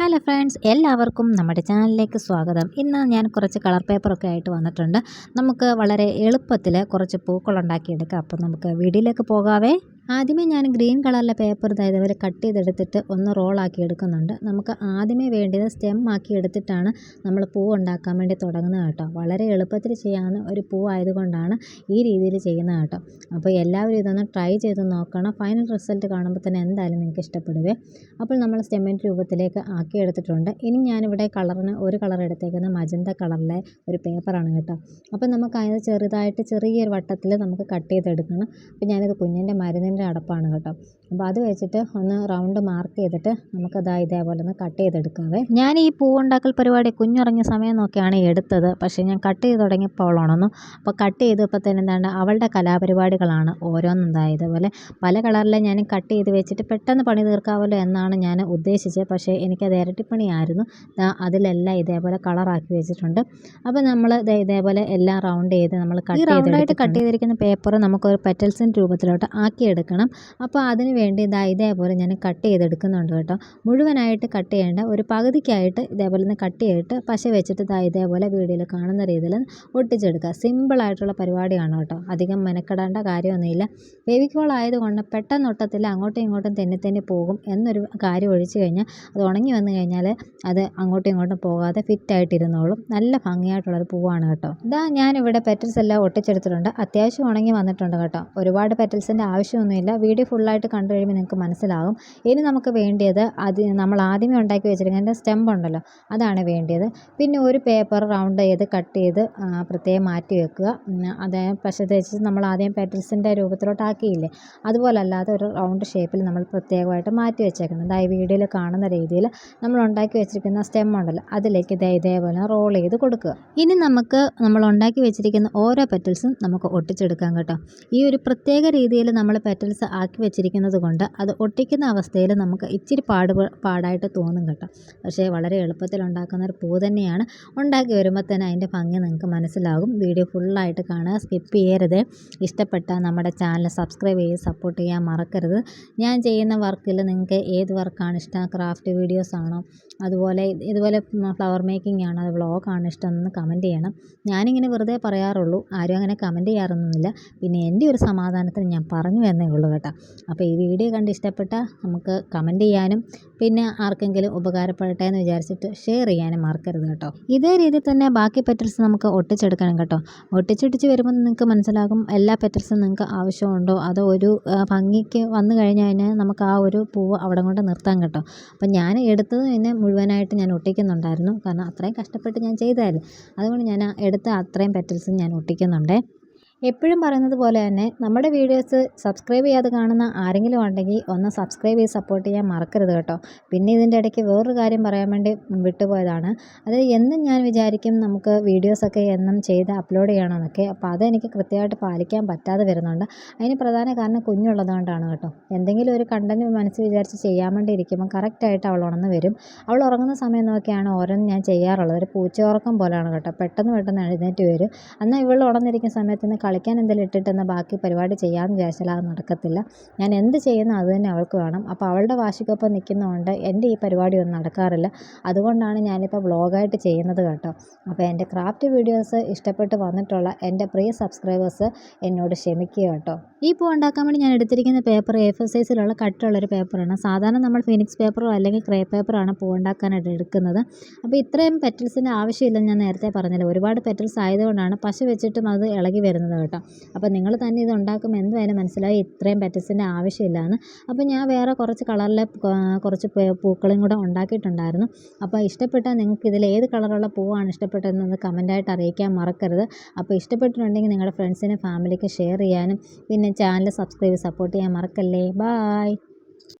Hello friends എല്ലാവർക്കും നമ്മുടെ ചാനലിലേക്ക് സ്വാഗതം. ഇന്ന് ഞാൻ കുറച്ച് കളർ പേപ്പറൊക്കെ ആയിട്ട് വന്നിട്ടുണ്ട്. നമുക്ക് വളരെ എളുപ്പത്തിൽ കുറച്ച് പൂക്കളുണ്ടാക്കിയെടുക്കാം അപ്പം നമുക്ക് വീഡിയോയിലേക്ക് പോകാവേ. ആദ്യമേ ഞാൻ ഗ്രീൻ കളറിലെ പേപ്പർ ഇതാ അവർ കട്ട് ചെയ്തെടുത്തിട്ട് ഒന്ന് റോളാക്കി എടുക്കുന്നുണ്ട്. നമുക്ക് ആദ്യമേ വേണ്ടത് സ്റ്റെം ആക്കി എടുത്തിട്ടാണ് നമ്മൾ പൂ ഉണ്ടാക്കാൻ വേണ്ടി തുടങ്ങുന്നത് കേട്ടോ. വളരെ എളുപ്പത്തിൽ ചെയ്യാവുന്ന ഒരു പൂ ആയതുകൊണ്ടാണ് ഈ രീതിയിൽ ചെയ്യുന്നത് കേട്ടോ. അപ്പോൾ എല്ലാവരും ഇതൊന്ന് ട്രൈ ചെയ്ത് നോക്കണം. ഫൈനൽ റിസൾട്ട് കാണുമ്പോൾ തന്നെ എന്തായാലും നിങ്ങൾക്ക് ഇഷ്ടപ്പെടുവേ. അപ്പോൾ നമ്മൾ സ്റ്റെമ്മിന്റെ രൂപത്തിലേക്ക് ആക്കി എടുത്തിട്ടുണ്ട്. ഇനി ഞാനിവിടെ കളറിന് ഒരു കളർ എടുത്തേക്കുന്ന മജന്ത കളറിലെ ഒരു പേപ്പറാണ് കേട്ടോ. അപ്പോൾ നമുക്ക് അതിന് ചെറുതായിട്ട് ചെറിയൊരു വട്ടത്തിൽ നമുക്ക് കട്ട് ചെയ്തെടുക്കണം. അപ്പോൾ ഞാനിത് കുഞ്ഞിന്റെ മരുന്നിന്റെ അടപ്പാണ് കേട്ടോ. അപ്പോൾ അത് വെച്ചിട്ട് ഒന്ന് റൗണ്ട് മാർക്ക് ചെയ്തിട്ട് നമുക്കതാ ഇതേപോലെ ഒന്ന് കട്ട് ചെയ്തെടുക്കാവേ. ഞാൻ ഈ പൂവുണ്ടാക്കൽ പരിപാടി കുഞ്ഞുറങ്ങിയ സമയം നോക്കിയാണ് എടുത്തത്. പക്ഷേ ഞാൻ കട്ട് ചെയ്ത് തുടങ്ങിയപ്പോൾ ഉണർന്നു. അപ്പോൾ കട്ട് ചെയ്തപ്പോൾ തന്നെ എന്താണ് അവളുടെ കലാപരിപാടികളാണ് ഓരോന്നും ഇതേപോലെ. പല കളറിലെ ഞാൻ കട്ട് ചെയ്ത് വെച്ചിട്ട് പെട്ടെന്ന് പണി തീർക്കാമല്ലോ എന്നാണ് ഞാൻ ഉദ്ദേശിച്ചത്. പക്ഷേ എനിക്കത് ഇരട്ടിപ്പണിയായിരുന്നു. അതിലെല്ലാം ഇതേപോലെ കളറാക്കി വെച്ചിട്ടുണ്ട്. അപ്പോൾ നമ്മൾ ഇതേപോലെ എല്ലാം റൗണ്ട് ചെയ്ത് നമ്മൾ കട്ട് ചെയ്ത് കട്ട് ചെയ്തിരിക്കുന്ന പേപ്പർ നമുക്കൊരു പെറ്റൽസിന്റെ രൂപത്തിലോട്ട് ആക്കിയെടുക്കണം അപ്പോൾ അതിന് വേണ്ടി ഇതാ ഇതേപോലെ ഞാൻ കട്ട് ചെയ്തെടുക്കുന്നുണ്ട് കേട്ടോ. മുഴുവനായിട്ട് കട്ട് ചെയ്യേണ്ട ഒരു പകുതിക്കായിട്ട് ഇതേപോലെ ഒന്ന് കട്ട് ചെയ്തിട്ട് പശ വെച്ചിട്ട് ഇതാ ഇതേപോലെ വീഡിയോയിൽ കാണുന്ന രീതിയിൽ ഒട്ടിച്ചെടുക്കുക. സിമ്പിളായിട്ടുള്ള പരിപാടിയാണ് കേട്ടോ. അധികം മെനക്കെടേണ്ട കാര്യമൊന്നുമില്ല. ഫെവിക്കോൾ ആയതുകൊണ്ട് പെട്ടെന്ന് ഒട്ടത്തില്ല അങ്ങോട്ടും ഇങ്ങോട്ടും തെന്നി തെന്നി പോകും എന്നൊരു കാര്യം ഒഴിച്ചു കഴിഞ്ഞാൽ അത് ഉണങ്ങി വന്നു കഴിഞ്ഞാൽ അത് അങ്ങോട്ടും ഇങ്ങോട്ടും പോകാതെ ഫിറ്റായിട്ടിരുന്നോളും. നല്ല ഭംഗിയായിട്ടുള്ളൊരു പൂവാണ് കേട്ടോ. ഇതാ ഞാനിവിടെ പെറ്റൽസ് എല്ലാം ഒട്ടിച്ചെടുത്തിട്ടുണ്ട്. അത്യാവശ്യം ഉണങ്ങി വന്നിട്ടുണ്ട് കേട്ടോ. ഒരുപാട് പെറ്റൽസിന്റെ ആവശ്യമൊന്നുമില്ല വീഡിയോ ഫുള്ളായിട്ട് കണ്ടു കഴിയുമ്പോൾ നിങ്ങൾക്ക് മനസ്സിലാകും. ഇനി നമുക്ക് വേണ്ടിയത് അത് നമ്മൾ ആദ്യമേ ഉണ്ടാക്കി വെച്ചിരിക്കുന്നതിന്റെ സ്റ്റെമ്പ് ഉണ്ടല്ലോ. അതാണ് വേണ്ടിയത്. പിന്നെ ഒരു പേപ്പർ റൗണ്ട് ചെയ്ത് കട്ട് ചെയ്ത് പ്രത്യേകം മാറ്റി വെക്കുക. അത് പക്ഷേ തേച്ച് നമ്മൾ ആദ്യം പെറ്റൽസിന്റെ രൂപത്തിലോട്ട് ആക്കിയില്ലേ? അതുപോലെ അല്ലാതെ ഒരു റൗണ്ട് ഷേപ്പിൽ നമ്മൾ പ്രത്യേകമായിട്ട് മാറ്റി വെച്ചേക്കണം. അതായത് വീഡിയോയിൽ കാണുന്ന രീതിയിൽ നമ്മൾ ഉണ്ടാക്കി വെച്ചിരിക്കുന്ന സ്റ്റെം ഉണ്ടല്ലോ. അതിലേക്ക് ഇതേ ഇതേപോലെ റോൾ ചെയ്ത് കൊടുക്കുക. ഇനി നമുക്ക് നമ്മൾ ഉണ്ടാക്കി വെച്ചിരിക്കുന്ന ഓരോ പെറ്റൽസും നമുക്ക് ഒട്ടിച്ചെടുക്കാം കേട്ടോ. ഈ ഒരു പ്രത്യേക രീതിയിൽ നമ്മൾ പെറ്റൽസ് ആക്കി വെച്ചിരിക്കുന്നത് കൊണ്ട് അത് ഒട്ടിക്കുന്ന അവസ്ഥയിൽ നമുക്ക് ഇച്ചിരി പാട് പാടായിട്ട് തോന്നും കേട്ടോ. പക്ഷേ വളരെ എളുപ്പത്തിൽ ഉണ്ടാക്കുന്ന ഒരു പൂ തന്നെയാണ്. ഉണ്ടാക്കി വരുമ്പോൾ തന്നെ അതിന്റെ ഭംഗി നിങ്ങൾക്ക് മനസ്സിലാകും. വീഡിയോ ഫുള്ളായിട്ട് കാണുക. സ്കിപ്പ് ചെയ്യരുത്. ഇഷ്ടപ്പെട്ട നമ്മുടെ ചാനൽ സബ്സ്ക്രൈബ് ചെയ്ത് സപ്പോർട്ട് ചെയ്യാൻ മറക്കരുത്. ഞാൻ ചെയ്യുന്ന വർക്കിൽ നിങ്ങൾക്ക് ഏത് വർക്കാണ് ഇഷ്ടം? ക്രാഫ്റ്റ് വീഡിയോസ് ആണോ? അതുപോലെ ഇതുപോലെ ഫ്ലവർ മേക്കിംഗ് ആണോ? അത് വ്ളോഗാണ് ഇഷ്ടം എന്ന് കമന്റ് ചെയ്യണം. ഞാനിങ്ങനെ വെറുതെ പറയാറുള്ളൂ. ആരും അങ്ങനെ കമന്റ് ചെയ്യാറൊന്നുമില്ല. പിന്നെ എന്റെ ഒരു സമാധാനത്തിന് ഞാൻ പറഞ്ഞു എന്നേ ഉള്ളൂ കേട്ടോ. അപ്പോൾ ഈ വീഡിയോ കണ്ട് ഇഷ്ടപ്പെട്ടാൽ നമുക്ക് കമന്റ് ചെയ്യാനും പിന്നെ ആർക്കെങ്കിലും ഉപകാരപ്പെടട്ടെ എന്ന് വിചാരിച്ചിട്ട് ഷെയർ ചെയ്യാനും മറക്കരുത് കേട്ടോ. ഇതേ രീതിയിൽ തന്നെ ബാക്കി പെറ്റൽസ് നമുക്ക് ഒട്ടിച്ചെടുക്കണം കേട്ടോ. ഒട്ടിച്ചൊട്ടിച്ച് വരുമ്പോൾ നിങ്ങൾക്ക് മനസ്സിലാകും എല്ലാ പെറ്റൽസും നിങ്ങൾക്ക് ആവശ്യമുണ്ടോ? അതോ ഒരു ഭംഗിക്ക് വന്നു കഴിഞ്ഞ് കഴിഞ്ഞാൽ നമുക്ക് ആ ഒരു പൂവ് അവിടെ കൊണ്ട് നിർത്താൻ കേട്ടോ. അപ്പം ഞാൻ എടുത്തത് തന്നെ മുഴുവനായിട്ട് ഞാൻ ഒട്ടിക്കുന്നുണ്ടായിരുന്നു. കാരണം അത്രയും കഷ്ടപ്പെട്ട് ഞാൻ ചെയ്തായിരുന്നു. അതുകൊണ്ട് ഞാൻ എടുത്ത അത്രയും പെറ്റൽസും ഞാൻ ഒട്ടിക്കുന്നുണ്ടേ. എപ്പോഴും പറയുന്നത് പോലെ തന്നെ നമ്മുടെ വീഡിയോസ് സബ്സ്ക്രൈബ് ചെയ്യാതെ കാണുന്ന ആരെങ്കിലും ഉണ്ടെങ്കിൽ ഒന്ന് സബ്സ്ക്രൈബ് ചെയ്ത് സപ്പോർട്ട് ചെയ്യാൻ മറക്കരുത് കേട്ടോ. പിന്നെ ഇതിന്റെ ഇടയ്ക്ക് വേറൊരു കാര്യം പറയാൻ വേണ്ടി വിട്ടുപോയതാണ്. അത് എന്നും ഞാൻ വിചാരിക്കും നമുക്ക് വീഡിയോസൊക്കെ എന്നും ചെയ്ത് അപ്ലോഡ് ചെയ്യണമെന്നൊക്കെ. അപ്പോൾ അതെനിക്ക് കൃത്യമായിട്ട് പാലിക്കാൻ പറ്റാതെ വരുന്നുണ്ട്. അതിന് പ്രധാന കാരണം കുഞ്ഞുള്ളതുകൊണ്ടാണ് കേട്ടോ. എന്തെങ്കിലും ഒരു കണ്ടന്റ് മനസ്സ് വിചാരിച്ച് ചെയ്യാൻ വേണ്ടി ഇരിക്കുമ്പോൾ കറക്റ്റായിട്ട് അവൾ ഉണർന്ന് വരും. അവൾ ഉറങ്ങുന്ന സമയം നോക്കിയാണ് ഓരോന്ന് ഞാൻ ചെയ്യാറുള്ളത്. ഒരു പൂച്ച ഉറക്കം പോലെയാണ് കേട്ടോ. പെട്ടെന്ന് പെട്ടെന്ന് എഴുന്നേറ്റ് വരും. എന്നാൽ ഇവൾ ഉണർന്നിരിക്കുന്ന സമയത്ത് കളിക്കാൻ എന്തെങ്കിലും ഇട്ടിട്ടെന്ന് ബാക്കി പരിപാടി ചെയ്യാമെന്ന് വിചാരിച്ചാൽ അത് നടക്കത്തില്ല. ഞാൻ എന്ത് ചെയ്യുന്നു അത് തന്നെ അവൾക്ക് വേണം. അപ്പോൾ അവളുടെ വാശിക്കൊപ്പം നിൽക്കുന്നതുകൊണ്ട് എന്റെ ഈ പരിപാടിയൊന്നും നടക്കാറില്ല. അതുകൊണ്ടാണ് ഞാനിപ്പോൾ വ്ളോഗായിട്ട് ചെയ്യുന്നത് കേട്ടോ. അപ്പോൾ എന്റെ ക്രാഫ്റ്റ് വീഡിയോസ് ഇഷ്ടപ്പെട്ട് വന്നിട്ടുള്ള എന്റെ പ്രിയ സബ്സ്ക്രൈബേഴ്സ് എന്നോട് ക്ഷമിക്കുക കേട്ടോ. ഈ പൂ ഉണ്ടാക്കാൻ വേണ്ടി ഞാൻ എടുത്തിരിക്കുന്ന പേപ്പർ എ ഫോർ സൈസിലുള്ള കട്ടുള്ളൊരു പേപ്പറാണ്. സാധാരണ നമ്മൾ ഫിനിക്സ് പേപ്പറോ അല്ലെങ്കിൽ ക്രേ പേപ്പറാണ് പൂ ഉണ്ടാക്കാനായിട്ട് എടുക്കുന്നത്. അപ്പോൾ ഇത്രയും പെറ്റൽസിന്റെ ആവശ്യമില്ലെന്ന് ഞാൻ നേരത്തെ പറഞ്ഞില്ല. ഒരുപാട് പെറ്റൽസ് ആയതുകൊണ്ടാണ് പശ വെച്ചിട്ടും അത് ഇളകി വരുന്നത് കേട്ടോ. അപ്പോൾ നിങ്ങൾ തന്നെ ഇത് ഉണ്ടാക്കുമ്പോൾ എന്തായാലും മനസ്സിലായി ഇത്രയും പെറ്റൽസിന്റെ ആവശ്യമില്ലാന്ന്. അപ്പോൾ ഞാൻ വേറെ കുറച്ച് കളറിലെ കുറച്ച് പൂക്കളും കൂടെ ഉണ്ടാക്കിയിട്ടുണ്ടായിരുന്നു. അപ്പോൾ ഇഷ്ടപ്പെട്ടാൽ നിങ്ങൾക്ക് ഇതിൽ ഏത് കളറുള്ള പൂവാണ് ഇഷ്ടപ്പെട്ടതെന്ന് കമന്റായിട്ട് അറിയിക്കാൻ മറക്കരുത്. അപ്പോൾ ഇഷ്ടപ്പെട്ടിട്ടുണ്ടെങ്കിൽ നിങ്ങളുടെ ഫ്രണ്ട്സിനും ഫാമിലിക്ക് ഷെയർ ചെയ്യാനും പിന്നെ ചാനൽ സബ്സ്ക്രൈബ് സപ്പോർട്ട് ചെയ്യാൻ മറക്കല്ലേ. ബായ്